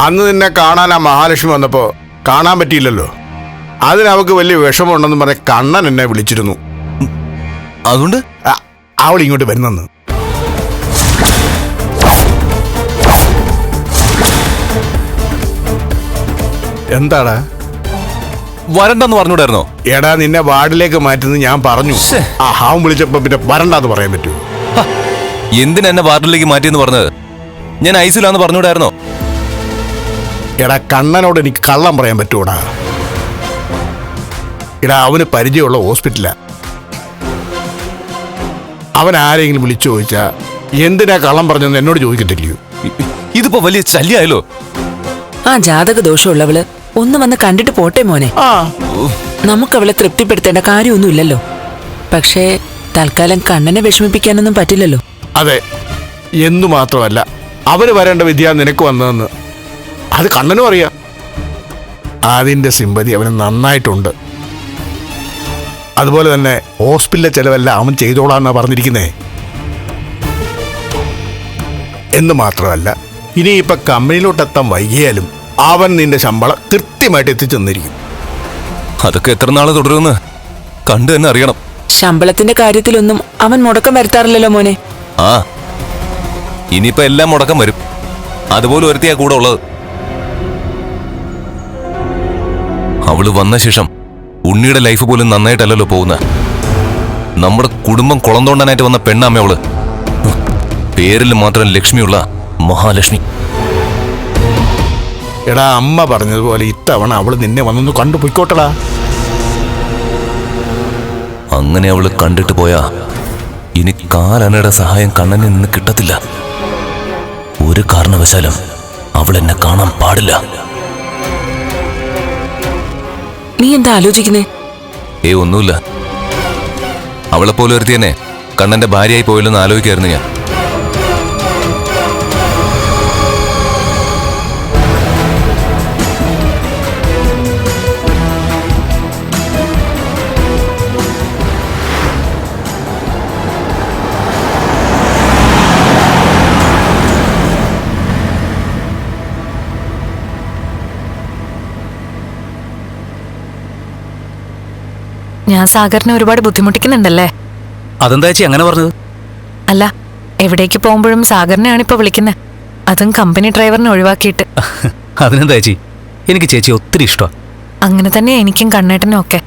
അന്ന് നിന്നെ കാണാൻ ആ മഹാലക്ഷ്മി വന്നപ്പോൾ കാണാൻ പറ്റിയില്ലല്ലോ. അതിനവക്ക് വലിയ വിഷമമുണ്ടെന്ന് പറഞ്ഞ കണ്ണൻ എന്നെ വിളിച്ചിരുന്നു. അതുകൊണ്ട്? അവൾ ഇങ്ങോട്ട് വരുന്നെന്ന്. എന്താടാ? വരണ്ടെന്ന് പറഞ്ഞൂടായിരുന്നോ? എടാ നിന്നെ വാർഡിലേക്ക് മാറ്റുന്നത് ഞാൻ പറഞ്ഞു. ആ ഹാവും വിളിച്ചപ്പോ പിന്നെ വരണ്ടെന്ന് പറയാൻ പറ്റൂ. എന്തിനാ എന്നെ വാർഡിലേക്ക് മാറ്റിയെന്ന് പറഞ്ഞത്? ഞാൻ ഐസിലാന്ന് പറഞ്ഞൂടായിരുന്നോ? എടാ കണ്ണനോട് എനിക്ക് കള്ളം പറയാൻ പറ്റൂടാ എടാ അവന് പരിചയമുള്ള ഹോസ്പിറ്റലാ. അവൻ ആരെങ്കിലും വിളിച്ചു ചോദിച്ചാ എന്തിനാ കള്ളം പറഞ്ഞെന്ന് എന്നോട് ചോദിക്കത്തില്ലയോ? ഇതിപ്പോ വലിയ ശല്യായല്ലോ. ആ ജാതക ദോഷമുള്ളവൾ ഒന്ന് വന്ന് കണ്ടിട്ട് പോട്ടെ മോനെ. ആ. നമുക്കവളെ തൃപ്തിപ്പെടുത്തേണ്ട കാര്യമൊന്നുമില്ലല്ലോ. പക്ഷേ തൽക്കാലം കണ്ണനെ വിഷമിപ്പിക്കാനൊന്നും പറ്റില്ലല്ലോ. അതെ എന്നു മാത്രമല്ല അവർ വരേണ്ട വിദ്യ നിനക്ക് വന്നതെന്ന് അത് കണ്ണനും അറിയാം. അതിന്റെ സിമ്പതി അവന് നന്നായിട്ടുണ്ട്. അതുപോലെ തന്നെ ഹോസ്പിറ്റലിലെ ചിലവെല്ലാം അവൻ ചെയ്തോളാന്നാ പറഞ്ഞിരിക്കുന്നേ. എന്ന് മാത്രമല്ല ഇനിയിപ്പൊ കമ്പനിയിലോട്ടെത്താൻ വൈകിയാലും അവൻ നിന്റെ ശമ്പളം കൃത്യമായിട്ട് എത്തിച്ചെന്നിരിക്കും അതൊക്കെ എത്ര നാൾ തുടരുമെന്ന് കണ്ടു തന്നെ അറിയണം. ശമ്പളത്തിന്റെ കാര്യത്തിലൊന്നും അവൻ മുടക്കം വരുത്താറില്ലല്ലോ മോനെ. ആ ഇനിയിപ്പോ എല്ലാം മുടക്കം വരും. അതുപോലെ ഒരുത്തിയാ കൂടെ ഉള്ളത്. അവൾ വന്ന ശേഷം ഉണ്ണിയുടെ ലൈഫ് പോലും നന്നായിട്ടല്ലല്ലോ പോകുന്ന. നമ്മുടെ കുടുംബം കുളം തോണ്ടാനായിട്ട് വന്ന പെണ്ണാമ്മ അവൾ. പേരിൽ മാത്രം ലക്ഷ്മിയുള്ള മഹാലക്ഷ്മി. എടാ അമ്മ പറഞ്ഞതുപോലെ ഇത്തവണ അവൾ നിന്നെ വന്നൊന്ന് കണ്ടു പൊയ്ക്കോട്ടടാ. അങ്ങനെ അവൾ കണ്ടിട്ട് പോയാ ഇനി കാലനയുടെ സഹായം കണ്ണനിൽ നിന്ന് കിട്ടത്തില്ല. ഒരു കാരണവശാലും അവൾ എന്നെ കാണാൻ പാടില്ല. നീ എന്താ ആലോചിക്കുന്നേ? ഏ ഒന്നുമില്ല. അവളെപ്പോലെ ഒരുത്തി കണ്ണന്റെ ഭാര്യയായി പോയില്ലെന്ന് ആലോചിക്കായിരുന്നു ഞാൻ. ഞാൻ സാഗറിനെ ഒരുപാട് ബുദ്ധിമുട്ടിക്കുന്നുണ്ടല്ലേ? അതെന്താ ചേച്ചി അങ്ങനെ പറഞ്ഞത്? അല്ല എവിടേക്ക് പോകുമ്പോഴും സാഗറിനെയാണ് ഇപ്പൊ വിളിക്കുന്നത് അതും കമ്പനി ഡ്രൈവറിനെ ഒഴിവാക്കിയിട്ട്. അതിനെന്താ ചേച്ചി? എനിക്ക് ചേച്ചി ഒത്തിരി ഇഷ്ടമാണ് അങ്ങനെ തന്നെ എനിക്കും കണ്ണേട്ടനും ഒക്കെ.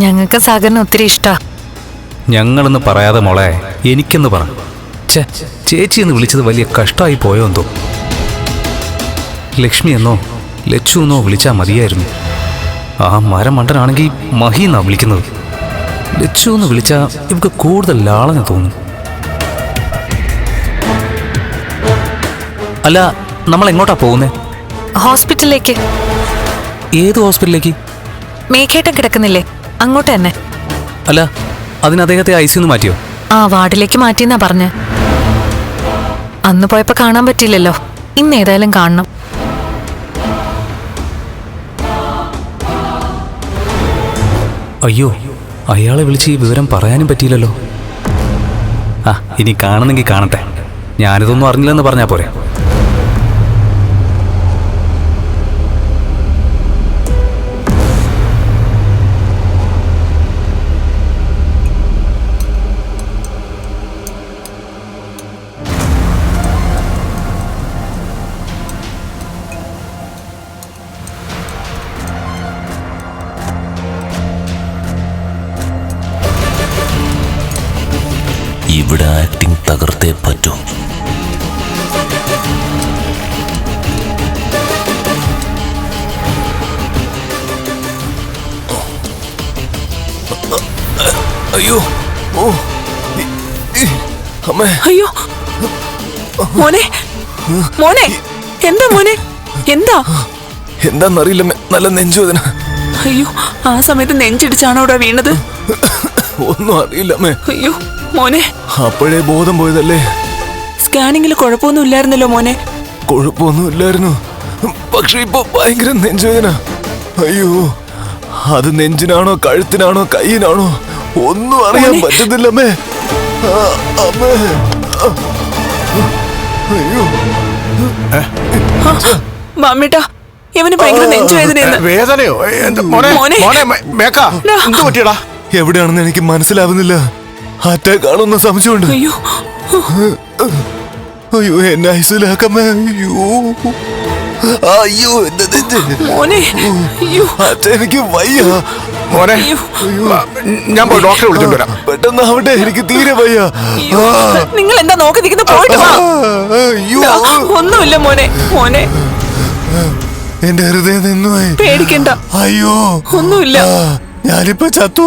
ഞങ്ങൾക്ക് സാഗറിന് ഒത്തിരി ഇഷ്ടാ. ഞങ്ങളെന്ന് പറയാതെ മോളെ എനിക്കെന്ന് പറ. ചേച്ചി എന്ന് വിളിച്ചത് വലിയ കഷ്ടമായി പോയോ എന്തോ? ലക്ഷ്മി എന്നോ ലച്ചു എന്നോ വിളിച്ചാൽ മതിയായിരുന്നു. ആ മരം മണ്ടനാണെങ്കിൽ മഹി എന്നാ വിളിക്കുന്നത്? ലച്ചു എന്ന് വിളിച്ചാൽ ഇവക്ക് കൂടുതൽ ലാളന തോന്നും. അല്ല നമ്മൾ എങ്ങോട്ടാ പോകുന്നേ? ഹോസ്പിറ്റലിലേക്ക്. ഏത് ഹോസ്പിറ്റലിലേക്ക്? മേഘേട്ടൻ കിടക്കുന്നില്ലേ? അങ്ങോട്ട് തന്നെ. അല്ല അതിന് അദ്ദേഹത്തെ ഐ സിന്ന് മാറ്റിയോ? ആ വാർഡിലേക്ക് മാറ്റിയെന്നാ പറഞ്ഞ. അന്ന് പോയപ്പോ കാണാൻ പറ്റിയില്ലല്ലോ. ഇന്ന് ഏതായാലും കാണണം. അയ്യോ അയാളെ വിളിച്ച് ഈ വിവരം പറയാനും പറ്റിയില്ലല്ലോ. ആ ഇനി കാണുന്നെങ്കിൽ കാണട്ടെ. ഞാനിതൊന്നും അറിഞ്ഞില്ലെന്ന് പറഞ്ഞാൽ പോരെ. ഇവിടെ ആക്ടിങ് തകർത്തേ പറ്റൂ. അയ്യോ. ഓ. അമ്മേ. അയ്യോ. മോനെ. മോനെ. എന്താ മോനെ? എന്താ? എന്താന്നറിയില്ല നല്ല നെഞ്ചുവേദന. അയ്യോ ആ സമയത്ത് നെഞ്ചിടിച്ചാണോ അവിടെ വീണത്? ഒന്നും അറിയില്ല അമ്മേ അയ്യോ. മോനെ. അപ്പോഴേ ബോധം പോയതല്ലേ? സ്കാനിങ്ങിൽ കുഴപ്പമൊന്നും ഇല്ലായിരുന്നല്ലോ മോനെ. കുഴപ്പമൊന്നും ഇല്ലായിരുന്നു. പക്ഷെ ഇപ്പൊ ഭയങ്കര നെഞ്ചുവേദന. അയ്യോ അത് നെഞ്ചിനാണോ കഴുത്തിനാണോ കയ്യിനാണോ ഒന്നും അറിയാൻ. പറ്റുന്നില്ല അമ്മേ. അയ്യോ. മാമേട്ടാ ഇവന് ഭയങ്കര നെഞ്ചുവേദനയെന്ന്. വേദനയോ? മോനെ. മോനെ. മോനെ മേക്ക എന്ത് പറ്റിയടാ? എവിടെയാണെന്ന് എനിക്ക് മനസ്സിലാവുന്നില്ല. അറ്റാക്ക് ആണെന്ന് സംശയമുണ്ട്. അയ്യോ. അയ്യോ എന്നെ ഐസിലാക്കമ്മേ അയ്യോ. അയ്യോ മോനെ അയ്യോ. എനിക്ക് വയ്യ. മോനെ ഞാൻ പോയി ഡോക്ടറെ വിളിച്ചോണ്ട് വരാം. പെട്ടെന്ന് അവിടെ എനിക്ക് തീരെ വയ്യ. നിങ്ങൾ എന്താ നോക്കി നിൽക്കുന്ന? പോയിട്ട് വാ. അയ്യോ. ഒന്നുമില്ല മോനെ മോനെ. എന്റെ ഹൃദയം നിന്നു പേടിക്കണ്ട. അയ്യോ. ഒന്നുമില്ല. ഞാനിപ്പോ ചത്തു